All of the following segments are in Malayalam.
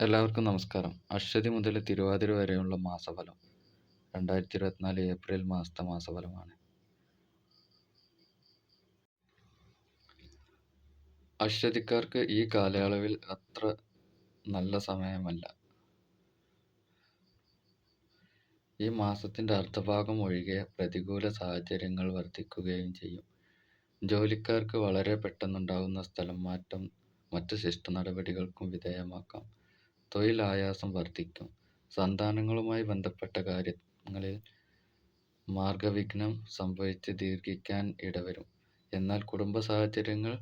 എല്ലാവർക്കും നമസ്കാരം. അശ്വതി മുതൽ തിരുവാതിര വരെയുള്ള മാസഫലം രണ്ടായിരത്തി ഇരുപത്തിനാല് ഏപ്രിൽ മാസത്തെ മാസഫലമാണ്. അശ്വതിക്കാർക്ക് ഈ കാലയളവിൽ അത്ര നല്ല സമയമല്ല. ഈ മാസത്തിന്റെ അർദ്ധഭാഗം ഒഴികെ പ്രതികൂല സാഹചര്യങ്ങൾ വർദ്ധിക്കുകയും ചെയ്യും. ജോലിക്കാർക്ക് വളരെ പെട്ടെന്നുണ്ടാകുന്ന സ്ഥലം മാറ്റം മറ്റ് ശിഷ്ട നടപടികൾക്കും വിധേയമാക്കാം. തൊഴിൽ ആയാസം വർദ്ധിക്കും സന്താനങ്ങളുമായി ബന്ധപ്പെട്ട കാര്യങ്ങളിൽ മാർഗവിഘ്നം സംഭവിച്ച് ദീർഘിക്കാൻ ഇടവരും. എന്നാൽ കുടുംബ സാഹചര്യങ്ങൾ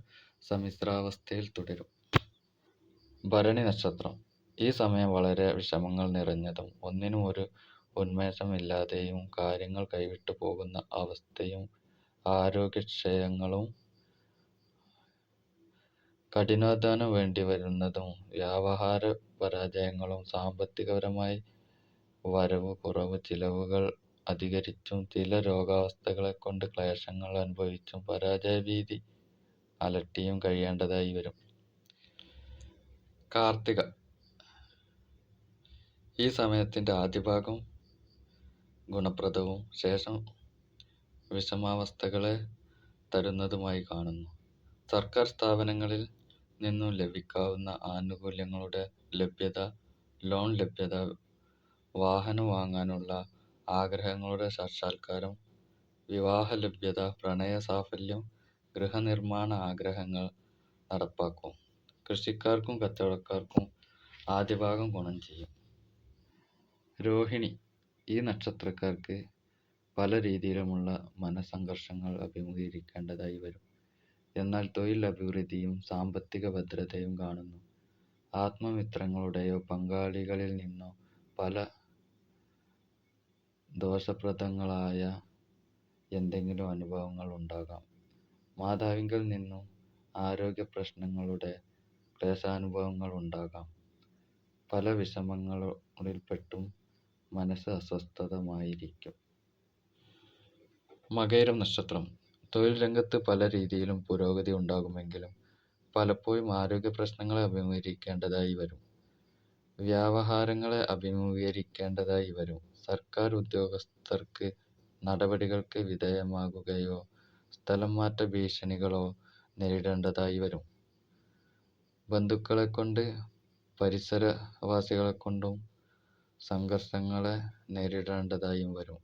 സമ്മിശ്രാവസ്ഥയിൽ തുടരും. ഭരണി നക്ഷത്രം. ഈ സമയം വളരെ വിഷമങ്ങൾ നിറഞ്ഞതും ഒന്നിനും ഒരു ഉന്മേഷമില്ലാതെയും കാര്യങ്ങൾ കൈവിട്ടു പോകുന്ന അവസ്ഥയും ആരോഗ്യക്ഷയങ്ങളും കഠിനാധ്വാനം വേണ്ടി വരുന്നതും വ്യാപാര പരാജയങ്ങളും സാമ്പത്തികപരമായി വരവ് കുറവ് ചിലവുകൾ അധികരിച്ചും ചില രോഗാവസ്ഥകളെക്കൊണ്ട് ക്ലേശങ്ങൾ അനുഭവിച്ചും പരാജയഭീതി അലട്ടിയും കഴിയേണ്ടതായി വരും. കാർത്തിക. ഈ സമയത്തിന്റെ ആദ്യഭാഗം ഗുണപ്രദവും ശേഷം വിഷമാവസ്ഥകളെ തരുന്നതുമായി കാണുന്നു. സർക്കാർ സ്ഥാപനങ്ങളിൽ നിന്നും ലഭിക്കാവുന്ന ആനുകൂല്യങ്ങളുടെ ലഭ്യത ലോൺ ലഭ്യത വാഹനം വാങ്ങാനുള്ള ആഗ്രഹങ്ങളുടെ സാക്ഷാത്കാരം വിവാഹ ലഭ്യത പ്രണയ സാഫല്യം ഗൃഹനിർമ്മാണ ആഗ്രഹങ്ങൾ നടപ്പാക്കും. കൃഷിക്കാർക്കും കച്ചവടക്കാർക്കും ആദ്യഭാഗം ഗുണം ചെയ്യും. രോഹിണി ഈ നക്ഷത്രക്കാർക്ക് പല രീതിയിലുമുള്ള മനസ്സംഘർഷങ്ങൾ അഭിമുഖീകരിക്കേണ്ടതായി വരും. എന്നാൽ തൊഴിൽ അഭിവൃദ്ധിയും സാമ്പത്തിക ഭദ്രതയും കാണുന്നു. ആത്മമിത്രങ്ങളുടെയോ പങ്കാളികളിൽ നിന്നോ പല ദോഷപ്രദങ്ങളായ എന്തെങ്കിലും അനുഭവങ്ങൾ ഉണ്ടാകാം. മാതാവിങ്കൽ നിന്നും ആരോഗ്യ പ്രശ്നങ്ങളുടെ ക്ലേശാനുഭവങ്ങൾ ഉണ്ടാകാം. പല വിഷമങ്ങളിൽപ്പെട്ടും മനസ്സ് അസ്വസ്ഥമായിരിക്കും മകയിരം നക്ഷത്രം തൊഴിൽ രംഗത്ത് പല രീതിയിലും പുരോഗതി ഉണ്ടാകുമെങ്കിലും പലപ്പോഴും ആരോഗ്യ പ്രശ്നങ്ങളെ അഭിമുഖീകരിക്കേണ്ടതായി വരും. വ്യവഹാരങ്ങളെ അഭിമുഖീകരിക്കേണ്ടതായി വരും. സർക്കാർ ഉദ്യോഗസ്ഥർക്ക് നടപടികൾക്ക് വിധേയമാകുകയോ സ്ഥലം മാറ്റ ഭീഷണികളോ നേരിടേണ്ടതായി വരും. ബന്ധുക്കളെക്കൊണ്ട് പരിസരവാസികളെക്കൊണ്ടും സംഘർഷങ്ങളെ നേരിടേണ്ടതായും വരും.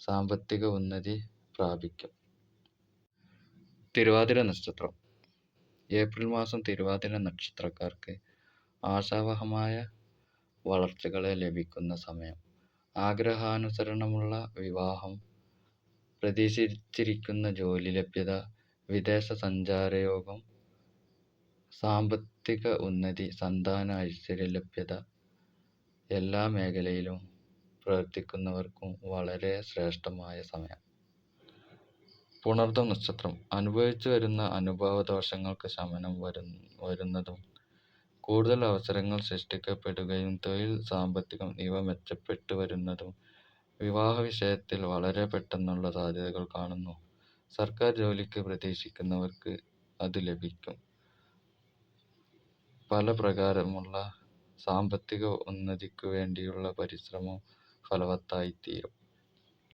സാമ്പത്തിക ഉന്നതി പ്രാപിക്കും. തിരുവാതിര നക്ഷത്രം. ഏപ്രിൽ മാസം തിരുവാതിര നക്ഷത്രക്കാർക്ക് ആശാവഹമായ വളർച്ചകളെ ലഭിക്കുന്ന സമയം. ആഗ്രഹാനുസരണമുള്ള വിവാഹം പ്രതീക്ഷിച്ചിരിക്കുന്ന ജോലി ലഭ്യത വിദേശ സഞ്ചാരയോഗം സാമ്പത്തിക ഉന്നതി സന്താന ഐശ്വര്യ ലഭ്യത എല്ലാ മേഖലയിലും പ്രവർത്തിക്കുന്നവർക്കും വളരെ ശ്രേഷ്ഠമായ സമയം. പുണർദം നക്ഷത്രം അനുഭവിച്ചു വരുന്ന അനുഭവദോഷങ്ങൾക്ക് ശമനം വരുന്നതും കൂടുതൽ അവസരങ്ങൾ സൃഷ്ടിക്കപ്പെടുകയും തൊഴിൽ സാമ്പത്തികം ഇവ മെച്ചപ്പെട്ടു വരുന്നതും വിവാഹ വിഷയത്തിൽ വളരെ പെട്ടെന്നുള്ള സാധ്യതകൾ കാണുന്നു. സർക്കാർ ജോലിക്ക് പ്രതീക്ഷിക്കുന്നവർക്ക് അത് ലഭിക്കും. പല പ്രകാരമുള്ള സാമ്പത്തിക ഉന്നതിക്ക് വേണ്ടിയുള്ള പരിശ്രമം ഫലവത്തായിത്തീരും.